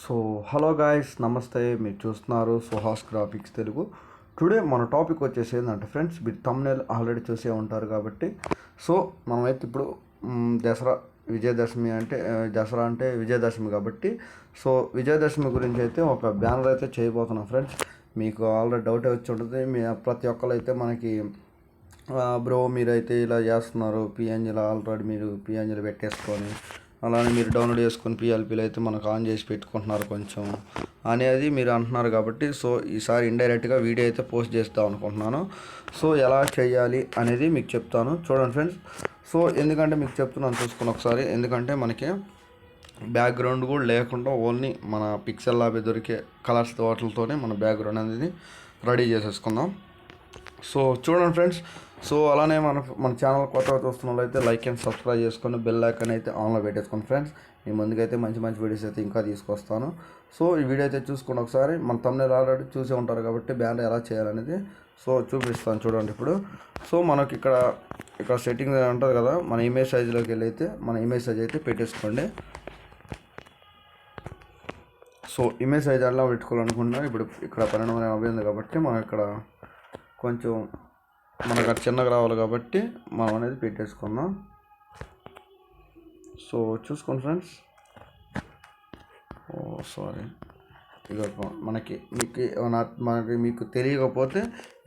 So hello guys నమస్తే. మీరు చూస్తున్నారు సుహాస్ గ్రాఫిక్స్ తెలుగు. టుడే మన టాపిక్ వచ్చేసి ఏంటంటే ఫ్రెండ్స్ మీరు తమ్నేల్ ఆల్రెడీ చూసే ఉంటారు కాబట్టి. సో మనమైతే ఇప్పుడు దసరా విజయదశమి అంటే దసరా అంటే విజయదశమి కాబట్టి. సో విజయదశమి గురించి అయితే ఒక బ్యానర్ అయితే చేయబోతున్నాం ఫ్రెండ్స్. మీకు ఆల్రెడీ డౌట్ వచ్చి ఉంటుంది. మీ ప్రతి ఒక్కరు అయితే మనకి బ్రో మీరైతే ఇలా చేస్తున్నారు. పిఎన్జీలో ఆల్రెడీ మీరు పిఎన్జీలు పెట్టేసుకొని అలానే మీరు డౌన్లోడ్ చేసుకొని పిఎల్పీలు అయితే మనకు ఆన్ చేసి పెట్టుకుంటున్నారు కొంచెం అనేది మీరు అంటున్నారు కాబట్టి సో ఈసారి ఇండైరెక్ట్గా వీడియో అయితే పోస్ట్ చేద్దాం అనుకుంటున్నాను. సో ఎలా చేయాలి అనేది మీకు చెప్తాను. చూడండి ఫ్రెండ్స్ సో ఎందుకంటే మీకు చెప్తున్నాను చూసుకుని ఒకసారి. ఎందుకంటే మనకి బ్యాక్గ్రౌండ్ కూడా లేకుండా ఓన్లీ మన పిక్సెల్ లాబే దొరికే కలర్స్ వాటితోనే మన బ్యాక్గ్రౌండ్ అనేది రెడీ చేసేసుకుందాం. సో చూడండి ఫ్రెండ్స్ సో అలానే మన మన ఛానల్ కొత్తగా చూస్తున్న వాళ్ళైతే లైక్ అండ్ సబ్స్క్రైబ్ చేసుకొని బెల్ ఐకన్ అయితే ఆన్లో పెట్టేసుకోండి ఫ్రెండ్స్ మీ ముందుకైతే మంచి మంచి వీడియోస్ అయితే ఇంకా తీసుకొస్తాను. సో ఈ వీడియో అయితే చూసుకోండి ఒకసారి. మన తమ్ముళ్ళు ఆల్రెడీ చూసే ఉంటారు కాబట్టి బ్యానర్ ఎలా చేయాలనేది సో చూపిస్తాను చూడండి ఇప్పుడు. సో మనకి ఇక్కడ ఇక్కడ సెట్టింగ్ ఉంటుంది కదా మన ఇమేజ్ సైజులోకి వెళ్ళి అయితే మన ఇమేజ్ సైజ్ అయితే పెట్టేసుకోండి. సో ఇమేజ్ సైజ్ అలా పెట్టుకోవాలనుకుంటున్నా ఇప్పుడు ఇక్కడ పన్నెండు వందల యాభై ఉంది కాబట్టి మనం ఇక్కడ కొంచెం మనకు అది చిన్నగా రావాలి కాబట్టి మనం అనేది పెట్టేసుకుందాం. సో చూసుకోండి ఫ్రెండ్స్. ఓ సారీ. ఇక మనకి మీకు ఏమైనా మనకి మీకు తెలియకపోతే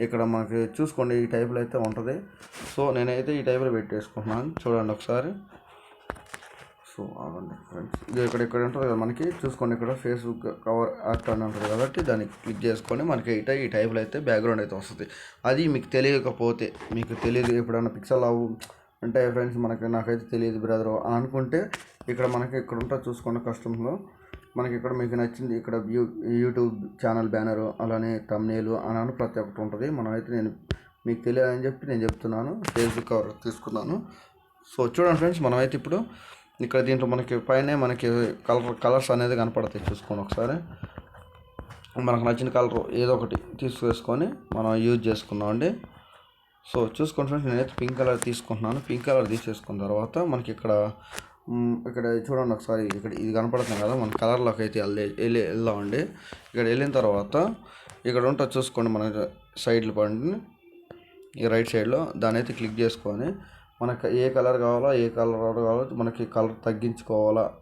ఇక్కడ మనకి చూసుకోండి ఈ టైప్లో అయితే ఉంటుంది. సో నేనైతే ఈ టైప్లో పెట్టేసుకుంటున్నాను. చూడండి ఒకసారి. సో అవండి ఫ్రెండ్స్ ఇది ఇక్కడ ఇక్కడ ఉంటుంది కదా మనకి. చూసుకోండి ఇక్కడ ఫేస్బుక్ కవర్ ఆర్ట్ అని ఉంటుంది కాబట్టి దాన్ని క్లిక్ చేసుకొని మనకి ఇట ఈ టైప్లో అయితే బ్యాక్గ్రౌండ్ అయితే వస్తుంది. అది మీకు తెలియకపోతే మీకు తెలియదు ఎప్పుడైనా పిక్సల్ అవు అంటే ఫ్రెండ్స్ మనకి నాకైతే తెలియదు బ్రదర్ అని అనుకుంటే ఇక్కడ మనకి ఇక్కడ ఉంటుంది చూసుకోండి కస్టమ్స్లో మనకి ఇక్కడ మీకు నచ్చింది ఇక్కడ యూ యూట్యూబ్ ఛానల్ బ్యానరు అలానే తమ్నేలు అని ప్రతి ఒక్కటి ఉంటుంది. మనమైతే నేను మీకు తెలియదని చెప్పి నేను చెప్తున్నాను. ఫేస్బుక్ కవర్ తీసుకున్నాను. సో చూడండి ఫ్రెండ్స్ మనమైతే ఇప్పుడు ఇక్కడ దీంట్లో మనకి పైన మనకి కలర్ కలర్స్ అనేది కనపడతాయి చూసుకోండి ఒకసారి. మనకు నచ్చిన కలర్ ఏదో ఒకటి తీసుకొని మనం యూజ్ చేసుకుందాం అండి. సో చూసుకోండి ఫ్రెండ్స్ నేనైతే పింక్ కలర్ తీసుకుంటున్నాను. పింక్ కలర్ తీసేసుకున్న తర్వాత మనకి ఇక్కడ ఇక్కడ చూడండి ఒకసారి ఇక్కడ ఇది కనపడుతుంది కదా మన కలర్లోకి అయితే వెళ్ళే వెళ్ళి వెళ్దామండి ఇక్కడ వెళ్ళిన తర్వాత ఇక్కడ ఉంటుంది చూసుకోండి మన సైడ్లు పండి ఈ రైట్ సైడ్లో దాని అయితే క్లిక్ చేసుకొని మనకు ఏ కలర్ కావాలో ఏ కలర్ కావాలో మనకి కలర్ తగ్గించుకోవాలా.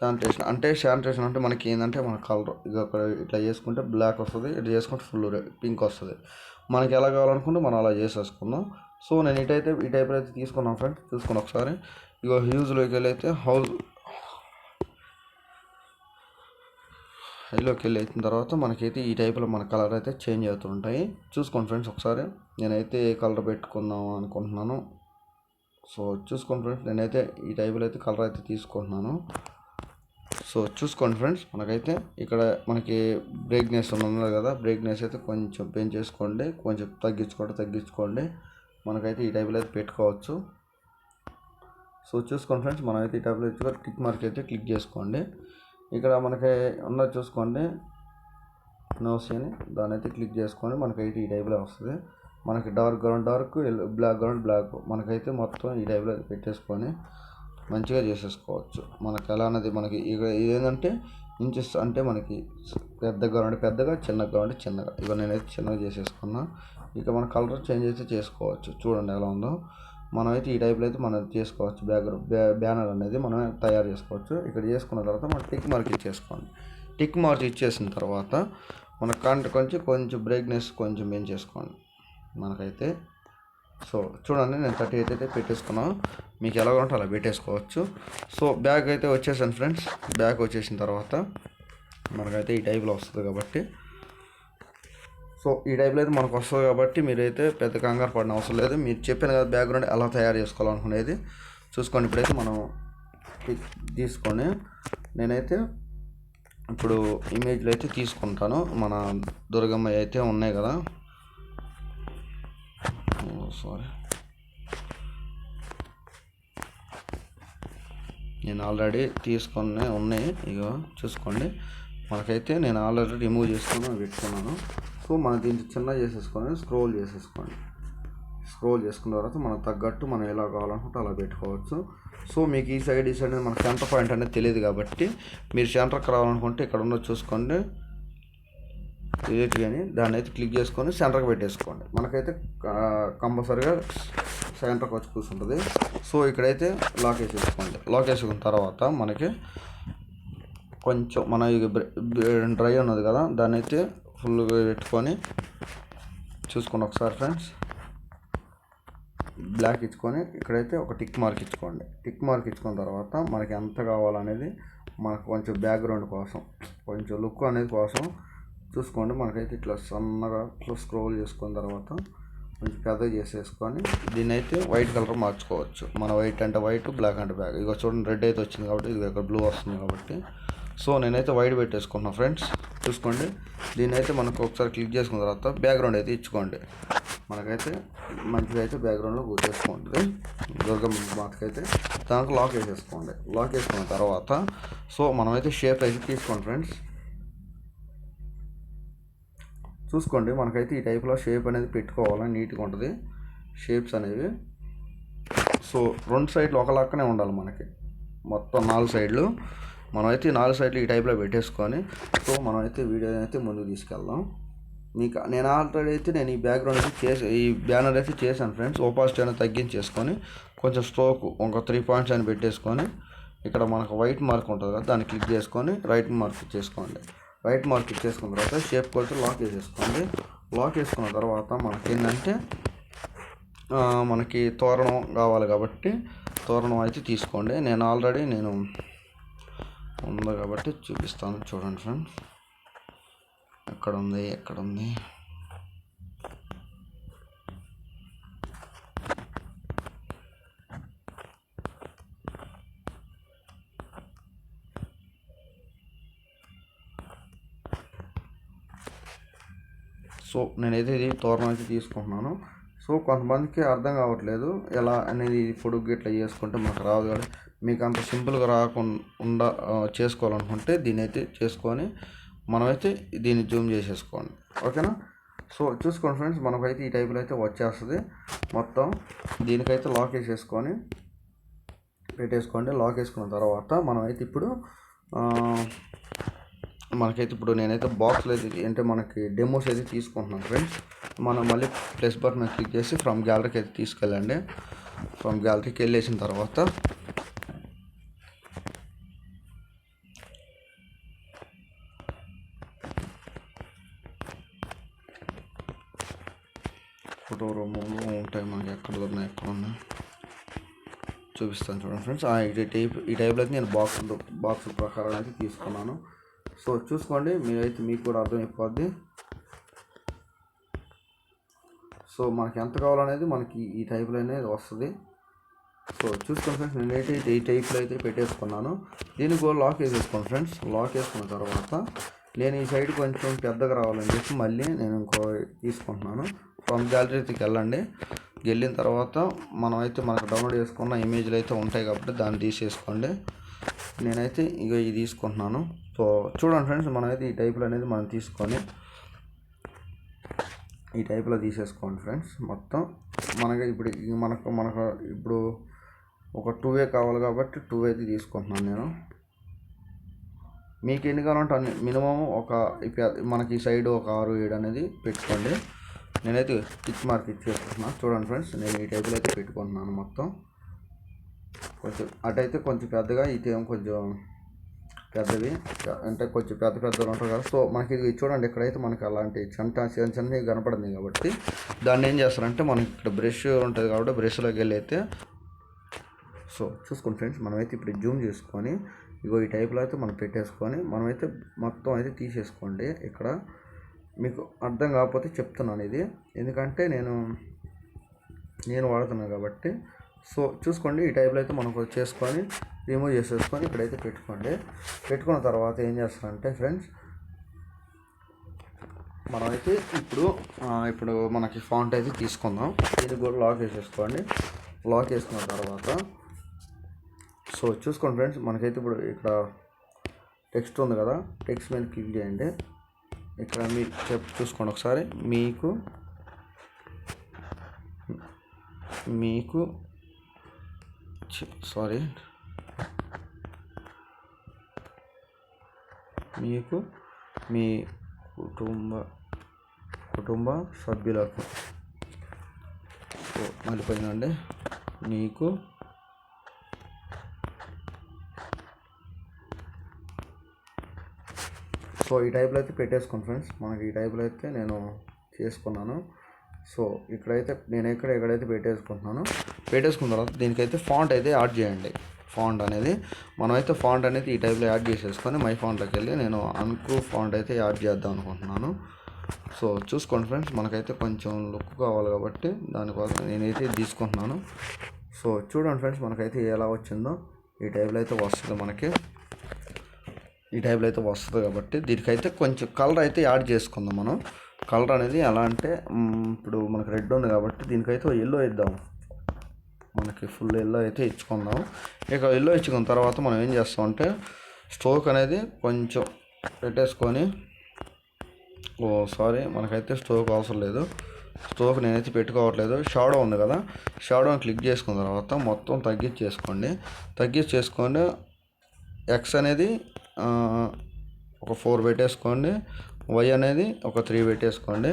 శానిటేషన్ అంటే శానిటేషన్ అంటే మనకి ఏంటంటే మన కలర్. ఇది ఒక ఇట్లా చేసుకుంటే బ్లాక్ వస్తుంది ఇట్లా చేసుకుంటే ఫుల్ పింక్ వస్తుంది. మనకి ఎలా కావాలనుకుంటే మనం అలా చేసేసుకుందాం. సో నేను ఇటైతే ఈ టైప్లో అయితే తీసుకున్నాను ఫ్రెండ్స్. చూసుకుని ఒకసారి. ఇగో హ్యూజ్లోకి వెళ్ళి అయితే హౌస్ హైలోకి వెళ్ళి అయిన తర్వాత మనకైతే ఈ టైప్లో మన కలర్ అయితే చేంజ్ అవుతుంటాయి. చూసుకోండి ఫ్రెండ్స్ ఒకసారి. నేనైతే ఏ కలర్ పెట్టుకుందాం అనుకుంటున్నాను. సో చూసుకోండి ఫ్రెండ్స్ నేనైతే ఈ టైపులో అయితే కలర్ అయితే తీసుకుంటున్నాను. సో చూసుకోండి ఫ్రెండ్స్ మనకైతే ఇక్కడ మనకి బ్రేక్నెస్ ఉన్నది కదా బ్రేక్నెస్ అయితే కొంచెం పెంచేసుకోండి కొంచెం తగ్గించుకోండి తగ్గించుకోండి. మనకైతే ఈ టైపులో అయితే పెట్టుకోవచ్చు. సో చూసుకోండి ఫ్రెండ్స్ మనమైతే ఈ టైపులో ఇచ్చుకో క్లిక్ మార్క్ అయితే క్లిక్ చేసుకోండి. ఇక్కడ మనకి ఉన్నది చూసుకోండి నోస్ అని దాని అయితే క్లిక్ చేసుకోండి మనకైతే ఈ టైపులో వస్తుంది. మనకి dark ground dark black ground black మనకైతే మొత్తం ఈ టైప్లో పెట్టేసుకొని మంచిగా చేసేసుకోవచ్చు. మనకి ఎలా అన్నది మనకి ఇదేంటంటే ఇంచెస్ అంటే మనకి పెద్ద గ్రౌండ్ పెద్దగా చిన్న గ్రౌండ్ చిన్నగా. ఇక నేనైతే చిన్నగా చేసేసుకున్నా. ఇక మన కలర్ చేంజ్ అయితే చేసుకోవచ్చు. చూడండి ఎలా ఉందో. మనమైతే ఈ టైప్లో అయితే మనం చేసుకోవచ్చు. బ్యాక్గ్రౌండ్ బ్యానర్ అనేది మనం తయారు చేసుకోవచ్చు. ఇక్కడ చేసుకున్న తర్వాత మనం టిక్ మార్క్ ఇచ్చేసుకోండి. టిక్ మార్క్ ఇచ్చేసిన తర్వాత మన కంట కొంచెం కొంచెం బ్రేక్నెస్ కొంచెం పెంచేసుకోండి మనకైతే. సో చూడండి నేను థర్టీ ఎయిట్ అయితే పెట్టేసుకున్నాను. మీకు ఎలా ఉంటే అలా పెట్టేసుకోవచ్చు. సో బ్యాగ్ అయితే వచ్చేసాను ఫ్రెండ్స్. బ్యాగ్ వచ్చేసిన తర్వాత మనకైతే ఈ టైప్లో వస్తుంది కాబట్టి. సో ఈ టైప్లో అయితే మనకు వస్తుంది కాబట్టి మీరైతే పెద్ద కంగారు పడిన అవసరం లేదు. మీరు చెప్పిన కదా బ్యాక్గ్రౌండ్ ఎలా తయారు చేసుకోవాలనుకునేది. చూసుకోండి ఇప్పుడైతే మనం పిక్ తీసుకొని నేనైతే ఇప్పుడు ఇమేజ్లు అయితే తీసుకుంటాను. మన దుర్గమ్మ అయితే ఉన్నాయి కదా. Fora. నేను ఆల్రెడీ తీసుకొని ఉన్నాయి. ఇగో చూసుకోండి. మనకైతే నేను ఆల్రెడీ రిమూవ్ చేసుకుని పెట్టుకున్నాను. సో మనం దీన్ని చిన్న చేసేసుకొని స్క్రోల్ చేసేసుకోండి. స్క్రోల్ చేసుకున్న తర్వాత మనకు తగ్గట్టు మనం ఎలా కావాలనుకుంటే అలా పెట్టుకోవచ్చు. సో మీకు ఈ సైడ్ ఈ సైడ్ అనేది మనకు సెంటర్ పాయింట్ అనేది తెలియదు కాబట్టి మీరు సెంటర్కి రావాలనుకుంటే ఇక్కడ ఉన్నది చూసుకోండి. క్రియేట్ కానీ దాన్ని అయితే క్లిక్ చేసుకొని సెంటర్కి పెట్టేసుకోండి. మనకైతే కంపల్సరీగా సెంటర్కి వచ్చి కూర్చుంటుంది. సో ఇక్కడైతే లాక్ వేసేసుకోండి. లాక్ వేసుకున్న తర్వాత మనకి కొంచెం మన డ్రై ఉన్నది కదా దాన్ని అయితే ఫుల్గా పెట్టుకొని చూసుకోండి ఒకసారి ఫ్రెండ్స్ బ్లాక్ ఇచ్చుకొని ఇక్కడైతే ఒక టిక్ మార్క్ ఇచ్చుకోండి. టిక్ మార్క్ ఇచ్చుకున్న తర్వాత మనకి ఎంత కావాలనేది మనకు కొంచెం బ్యాక్గ్రౌండ్ కోసం కొంచెం లుక్ అనేది కోసం చూసుకోండి. మనకైతే ఇట్లా సన్నగా ఇట్లా స్క్రోల్ చేసుకున్న తర్వాత కొంచెం పెద్దగా చేసేసుకొని దీన్ని అయితే వైట్ కలర్ మార్చుకోవచ్చు. మన వైట్ అంటే వైట్ బ్లాక్ అంటే బ్లాక్ ఇక చూడండి రెడ్ అయితే వచ్చింది కాబట్టి ఇది ఇక్కడ బ్లూ వస్తుంది కాబట్టి. సో నేనైతే వైట్ పెట్టేసుకున్నాను ఫ్రెండ్స్ చూసుకోండి. దీన్ని అయితే మనకు ఒకసారి క్లిక్ చేసుకున్న తర్వాత బ్యాక్గ్రౌండ్ అయితే ఇచ్చుకోండి. మనకైతే మంచిగా అయితే బ్యాక్గ్రౌండ్లో కూర్చేసుకోండి దుర్గమ్మ మాతకైతే దానికి లాక్ వేసేసుకోండి లాక్ వేసుకున్న తర్వాత సో మనమైతే షేప్ అయితే తీసుకోండి ఫ్రెండ్స్ చూసుకోండి. మనకైతే ఈ టైప్లో షేప్ అనేది పెట్టుకోవాలి నీట్గా ఉంటుంది. షేప్స్ అనేవి. సో రెండు సైడ్లు ఒకలాక్కనే ఉండాలి మనకి. మొత్తం నాలుగు సైడ్లు మనమైతే ఈ నాలుగు సైడ్లు ఈ టైప్లో పెట్టేసుకొని సో మనమైతే వీడియో అయితే ముందుకు తీసుకెళ్దాం. మీకు నేను ఆల్రెడీ అయితే నేను ఈ బ్యాక్గ్రౌండ్ అయితే చేసి ఈ బ్యానర్ అయితే చేశాను ఫ్రెండ్స్ ఓపాసిటీ అనేది తగ్గించేసుకొని కొంచెం స్ట్రోక్ ఒక త్రీ పాయింట్స్ అని పెట్టేసుకొని ఇక్కడ మనకు వైట్ మార్క్ ఉంటుంది కదా దాన్ని క్లిక్ చేసుకొని రైట్ మార్క్ చేసుకోండి. రైట్ మార్క్ ఇచ్చేసుకున్న తర్వాత షేప్ కొలితే లాక్ వేసేసుకోండి లాక్ వేసుకున్న తర్వాత మనకి ఏంటంటే మనకి తోరణం కావాలి కాబట్టి తోరణం అయితే తీసుకోండి. నేను ఆల్రెడీ నేను ఉంది కాబట్టి చూపిస్తాను చూడండి ఫ్రెండ్స్. ఎక్కడ ఉంది ఎక్కడ ఉంది సో నేనైతే ఇది తోరణం అయితే తీసుకుంటున్నాను. సో కొంతమందికి అర్థం కావట్లేదు ఎలా అనేది పొడుగు ఇట్లా చేసుకుంటే మనకు రాదు కదా. మీకు అంత సింపుల్గా రాకుండా చేసుకోవాలనుకుంటే దీని అయితే చేసుకొని మనమైతే దీన్ని జూమ్ చేసేసుకోండి. ఓకేనా? సో చూసుకోండి ఫ్రెండ్స్ మనకైతే ఈ టైపులో అయితే వచ్చేస్తుంది. మొత్తం దీనికైతే లాక్ వేసేసుకొని పెట్టేసుకోండి. లాక్ వేసుకున్న తర్వాత మనమైతే ఇప్పుడు మనకైతే ఇప్పుడు నేనైతే బాక్స్లో అయితే అంటే మనకి డెమోస్ అయితే తీసుకుంటున్నాను ఫ్రెండ్స్ మనం మళ్ళీ ప్లస్ బటన్ క్లిక్ చేసి ఫ్రమ్ గ్యాలరీకి అయితే తీసుకెళ్ళండి. ఫ్రమ్ గ్యాలరీకి వెళ్ళేసిన తర్వాత ఫోటో రూమ్లో ఉంటాయి మనకి ఎక్కడ ఉన్నాయి ఎక్కడ ఉన్నాయి? చూపిస్తాను చూడండి ఫ్రెండ్స్ ఈ టైప్ ఈ టైప్లో అయితే నేను బాక్స్ బాక్స్ ప్రకారం అయితే తీసుకున్నాను. సో చూసుకోండి మీరైతే మీకు కూడా అర్థమైపోద్ది సో మనకి ఎంత కావాలనేది మనకి ఈ టైప్లో అనేది వస్తుంది. సో చూసుకోండి ఫ్రెండ్స్ నేనైతే ఈ టైప్లో అయితే పెట్టేసుకున్నాను. దీనికి కూడా లాక్ వేసేసుకోండి ఫ్రెండ్స్. లాక్ వేసుకున్న తర్వాత నేను ఈ సైడ్ కొంచెం పెద్దగా రావాలని చెప్పి మళ్ళీ నేను ఇంకో తీసుకుంటున్నాను. ఫ్రమ్ గ్యాలరీకి వెళ్ళండి. వెళ్ళిన తర్వాత మనం అయితే మనకు డౌన్లోడ్ చేసుకున్న ఇమేజ్లు అయితే ఉంటాయి కాబట్టి దాన్ని తీసేసుకోండి. నేనైతే ఇక ఇది తీసుకుంటున్నాను. సో చూడండి ఫ్రెండ్స్ మనమైతే ఈ టైప్లో అనేది మనం తీసుకొని ఈ టైప్లో తీసేసుకోండి ఫ్రెండ్స్ మొత్తం. మనకి ఇప్పుడు మనకు మనకు ఇప్పుడు ఒక టూ వే కావాలి కాబట్టి టూ అయితే తీసుకుంటున్నాను నేను. మీకు ఎన్ని కావాలంటే అన్ని మినిమం ఒక మనకి ఈ సైడ్ ఒక ఆరు ఏడు అనేది పెట్టుకోండి. నేనైతే టిక్ మార్క్ ఇచ్చేసుకుంటున్నాను చూడండి ఫ్రెండ్స్ నేను ఈ టైప్లో అయితే పెట్టుకుంటున్నాను మొత్తం. కొంచెం అటైతే కొంచెం పెద్దగా ఇటేమో కొంచెం పెద్దవి. అంటే కొంచెం పెద్ద పెద్దలు ఉంటారు కదా. సో మనకి ఇది చూడండి ఇక్కడైతే మనకి అలాంటి చంట చిన్న చిన్నవి కనపడింది కాబట్టి దాన్ని ఏం చేస్తారంటే మనకి ఇక్కడ బ్రష్ ఉంటుంది కాబట్టి బ్రష్లోకి వెళ్ళి అయితే సో చూసుకోండి ఫ్రెండ్స్ మనమైతే ఇప్పుడు జూమ్ చేసుకొని ఇగో ఈ టైప్లో అయితే మనం పెట్టేసుకొని మనమైతే మొత్తం అయితే తీసేసుకోండి. ఇక్కడ మీకు అర్థం కాకపోతే చెప్తున్నాను ఇది. ఎందుకంటే నేను నేను వాడుతున్నాను కాబట్టి సో చూసుకోండి ఈ టైప్లో అయితే మనం చేసుకొని రిమూవ్ చేసేసుకొని ఇక్కడైతే పెట్టుకోండి. పెట్టుకున్న తర్వాత ఏం చేస్తారంటే ఫ్రెండ్స్ మనమైతే ఇప్పుడు ఇప్పుడు మనకి ఫాంట్ అయితే తీసుకుందాం. ఇది కూడా లాక్ వేసేసుకోండి లాక్ వేసుకున్న తర్వాత సో చూసుకోండి ఫ్రెండ్స్ మనకైతే ఇప్పుడు ఇక్కడ టెక్స్ట్ ఉంది కదా టెక్స్ట్ మీద క్లిక్ చేయండి. ఇక్కడ మీరు చెప్ చూసుకోండి ఒకసారి. మీకు మీకు సారీ మీకు మీ కుటుంబ కుటుంబ సభ్యులకు. ఓ, మళ్ళీ పోయిందండి నీకు. సో ఈ టైప్లో అయితే పెట్టేసుకోండి ఫ్రెండ్స్ మనకి ఈ టైప్లో అయితే నేను చేసుకున్నాను. సో ఇక్కడైతే నేను ఎక్కడ ఎక్కడైతే పెట్టేసుకుంటున్నాను పెట్టేసుకున్న తర్వాత దీనికైతే ఫాంట్ అయితే యాడ్ చేయండి. ఫాంట్ అనేది మనమైతే ఫాంట్ అనేది ఈ టైప్లో యాడ్ చేసేసుకొని మై ఫాంట్లోకి వెళ్ళి నేను అనుకు ఫాంట్ అయితే యాడ్ చేద్దాం అనుకుంటున్నాను. సో చూసుకోండి ఫ్రెండ్స్ మనకైతే కొంచెం లుక్ కావాలి కాబట్టి దానికోసం నేనైతే తీసుకుంటున్నాను. సో చూడండి ఫ్రెండ్స్ మనకైతే ఎలా వచ్చిందో. ఈ టైప్లో అయితే వస్తుంది మనకి. ఈ టైప్లో అయితే వస్తుంది కాబట్టి దీనికైతే కొంచెం కలర్ అయితే యాడ్ చేసుకుందాం మనం. కలర్ అనేది ఎలా అంటే ఇప్పుడు మనకి రెడ్ ఉంది కాబట్టి దీనికైతే ఎల్లో ఇద్దాం మనకి ఫుల్ ఎల్లో అయితే ఇచ్చుకుందాం ఇక ఎల్లో ఇచ్చుకున్న తర్వాత మనం ఏం చేస్తామంటే స్టోక్ అనేది కొంచెం పెట్టేసుకొని ఓ సారీ మనకైతే స్టోక్ అవసరం లేదు. స్టోక్ నేనైతే పెట్టుకోవట్లేదు. షాడో ఉంది కదా షాడోని క్లిక్ చేసుకున్న తర్వాత మొత్తం తగ్గించేసుకోండి. తగ్గించేసుకోండి ఎక్స్ అనేది ఒక ఫోర్ పెట్టేసుకోండి. వై అనేది ఒక త్రీ పెట్టేసుకోండి.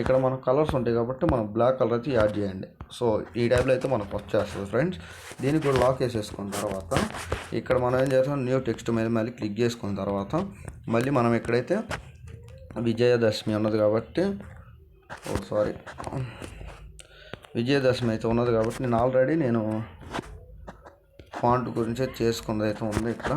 ఇక్కడ మనకు కలర్స్ ఉంటాయి కాబట్టి మనం బ్లాక్ కలర్ అయితే యాడ్ చేయండి. సో ఈ టైప్లో అయితే మనకు వచ్చేస్తుంది ఫ్రెండ్స్ దీనికి కూడా లాక్ వేసేసుకున్న తర్వాత ఇక్కడ మనం ఏం చేస్తాం? న్యూ టెక్స్ట్ మీద మళ్ళీ క్లిక్ చేసుకున్న తర్వాత మళ్ళీ మనం ఎక్కడైతే విజయదశమి ఉన్నది కాబట్టి ఓ సారీ విజయదశమి అయితే ఉన్నది కాబట్టి నేను ఆల్రెడీ నేను ఫాంట్ గురించి చేసుకున్నది అయితే ఉంది ఇక్కడ.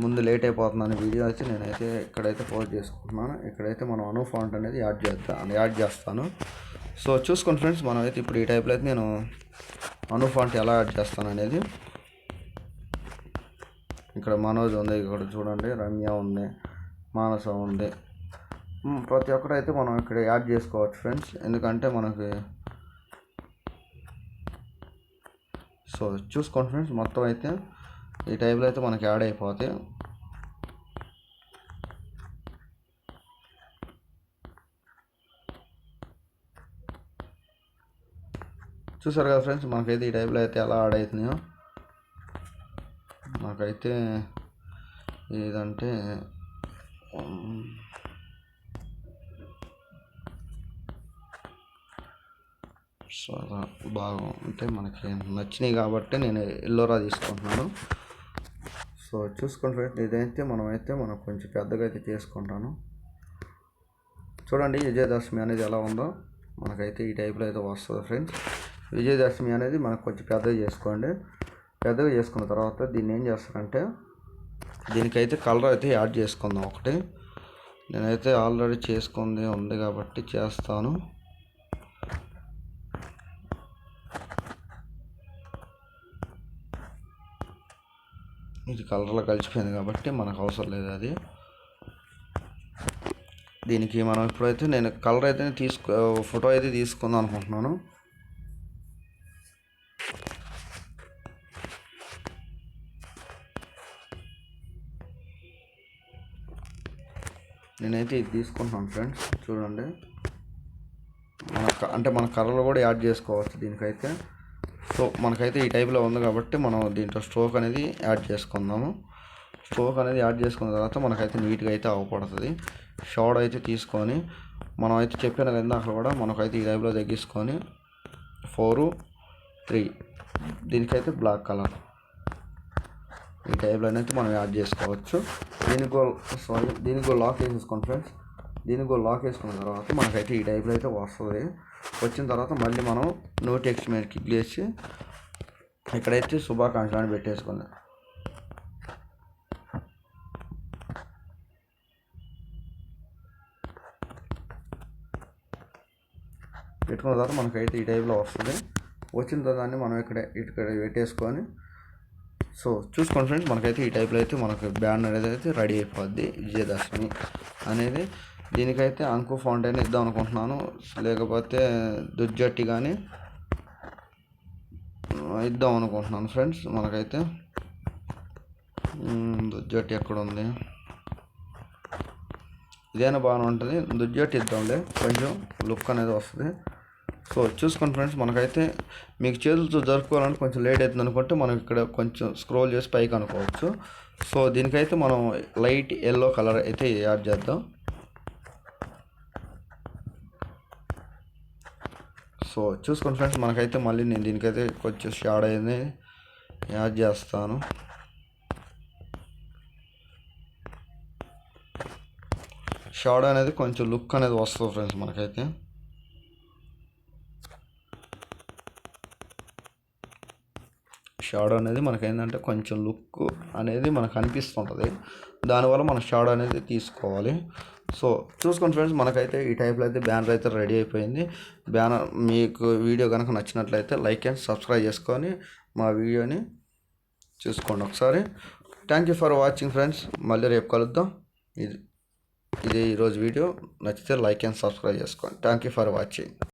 ముందు లేట్ అయిపోతున్నాను వీడియో అయితే నేనైతే ఇక్కడైతే పోస్ట్ చేసుకుంటున్నాను. ఇక్కడైతే మనం అను ఫాంట్ అనేది యాడ్ చేస్తాను యాడ్ చేస్తాను. సో చూసుకోండి ఫ్రెండ్స్ మనం అయితే ఇప్పుడు ఈ టైప్లో అయితే నేను అను ఫాంట్ ఎలా యాడ్ చేస్తాను అనేది. ఇక్కడ మనోజ్ ఉంది ఇక్కడ చూడండి రమ్య ఉంది మానస ఉంది. ప్రతి ఒక్కరైతే మనం ఇక్కడ యాడ్ చేసుకోవచ్చు ఫ్రెండ్స్ ఎందుకంటే మనకి సో చూసుకోండి ఫ్రెండ్స్ మొత్తం అయితే ఈ టైప్లో అయితే మనకి యాడ్ అయిపోతాయి చూసారు కదా ఫ్రెండ్స్ మనకైతే ఈ టైప్లో అయితే ఎలా యాడ్ అవుతున్నాయో. నాకైతే ఏదంటే సో చాలా బాగా అంటే మనకి నచ్చినాయి కాబట్టి నేను ఎల్లోరా తీసుకుంటున్నాను. సో చూసుకోండి ఫ్రెండ్స్ ఇదైతే మనమైతే మనం కొంచెం పెద్దగా అయితే చేసుకుంటాను. చూడండి విజయదశమి అనేది ఎలా ఉందో. మనకైతే ఈ టైప్లో అయితే వస్తుంది ఫ్రెండ్స్ విజయదశమి అనేది మనకు కొంచెం పెద్దగా చేసుకోండి. పెద్దగా చేసుకున్న తర్వాత దీన్ని ఏం చేస్తారంటే దీనికైతే కలర్ అయితే యాడ్ చేసుకుందాం ఒకటి. నేనైతే ఆల్రెడీ చేసుకుంది ఉంది కాబట్టి చేస్తాను. ఇది కలర్లో కలిసిపోయింది కాబట్టి మనకు అవసరం లేదు అది. దీనికి మనం ఇప్పుడైతే నేను కలర్ అయితే తీసుకో ఫోటో అయితే తీసుకుందాం అనుకుంటున్నాను. నేనైతే ఇది తీసుకుంటున్నాను ఫ్రెండ్స్ చూడండి. మన అంటే మన కర్రలు కూడా యాడ్ చేసుకోవచ్చు దీనికైతే. సో మనకైతే ఈ టైప్లో ఉంది కాబట్టి మనం దీంట్లో స్ట్రోక్ అనేది యాడ్ చేసుకుందాము. స్ట్రోక్ అనేది యాడ్ చేసుకున్న తర్వాత మనకైతే నీట్గా అయితే అవపడుతుంది షార్ట్ అయితే తీసుకొని మనం అయితే చెప్పిన కదా అక్కడ కూడా మనకైతే ఈ టైప్లో తగ్గించుకొని ఫోరు త్రీ దీనికైతే బ్లాక్ కలర్ ఈ టైప్లో అయితే మనం యాడ్ చేసుకోవచ్చు. దీనికి సారీ దీనికి లాక్ వేసేసుకోండి ఫ్రెండ్స్ దీనికి లాక్ వేసుకున్న తర్వాత మనకైతే ఈ టైప్లో అయితే వస్తుంది. వచ్చిన తర్వాత మళ్ళీ మనం నో టెక్స్ట్ మీద క్లిక్ చేసి ఇక్కడైతే శుభాకాంక్షలు అని పెట్టేసుకుందాం. పెట్టుకున్న తర్వాత మనకైతే ఈ టైప్లో వస్తుంది. వచ్చిన తర్వాత మనం ఇక్కడ ఇక్కడ పెట్టేసుకొని సో చూసుకోండి ఫ్రెండ్స్ మనకైతే ఈ టైప్లో అయితే మనకు బ్యానర్ అయితే రెడీ అయిపోద్ది. విజయదశమి అనేది దీనికైతే అంకు ఫౌంటైన్ ఇద్దాం అనుకుంటున్నాను. లేకపోతే దుజ్జట్టి కానీ ఇద్దాం అనుకుంటున్నాను ఫ్రెండ్స్. మనకైతే దుజ్జట్టి ఎక్కడ ఉంది ఇదైనా బాగానే ఉంటుంది దుజ్జట్టి ఇద్దాంలే. కొంచెం లుక్ అనేది వస్తుంది. సో చూసుకోండి ఫ్రెండ్స్ మనకైతే మీకు చేతులతో జరుపుకోవాలంటే కొంచెం లేట్ అవుతుంది అనుకుంటే మనం ఇక్కడ కొంచెం స్క్రోల్ చేసి పైకి అనుకోవచ్చు. సో దీనికైతే మనం లైట్ ఎల్లో కలర్ అయితే యాడ్ చేద్దాం. సో చూసుకోండి ఫ్రెండ్స్ మనకైతే మళ్ళీ నేను దీనికైతే కొంచెం షాడ్ అనేది యాడ్ చేస్తాను. షాడ్ అనేది కొంచెం లుక్ అనేది వస్తుంది ఫ్రెండ్స్ మనకైతే. షాడో అనేది మనకి ఏంటంటే కొంచెం లుక్ అనేది మనకు అనిపిస్తుంటుంది. దానివల్ల మనం షాడో అనేది తీసుకోవాలి. సో చూసుకోండి ఫ్రెండ్స్ మనకైతే ఈ టైప్లో అయితే బ్యానర్ అయితే రెడీ అయిపోయింది. బ్యానర్ మీకు వీడియో కనుక నచ్చినట్లయితే లైక్ అండ్ సబ్స్క్రైబ్ చేసుకొని మా వీడియోని చూసుకోండి ఒకసారి. Thank you for watching friends మళ్ళీ రేపు కలుద్దాం. ఇది ఇది ఈరోజు వీడియో. నచ్చితే లైక్ అండ్ సబ్స్క్రైబ్ చేసుకోండి. Thank you for watching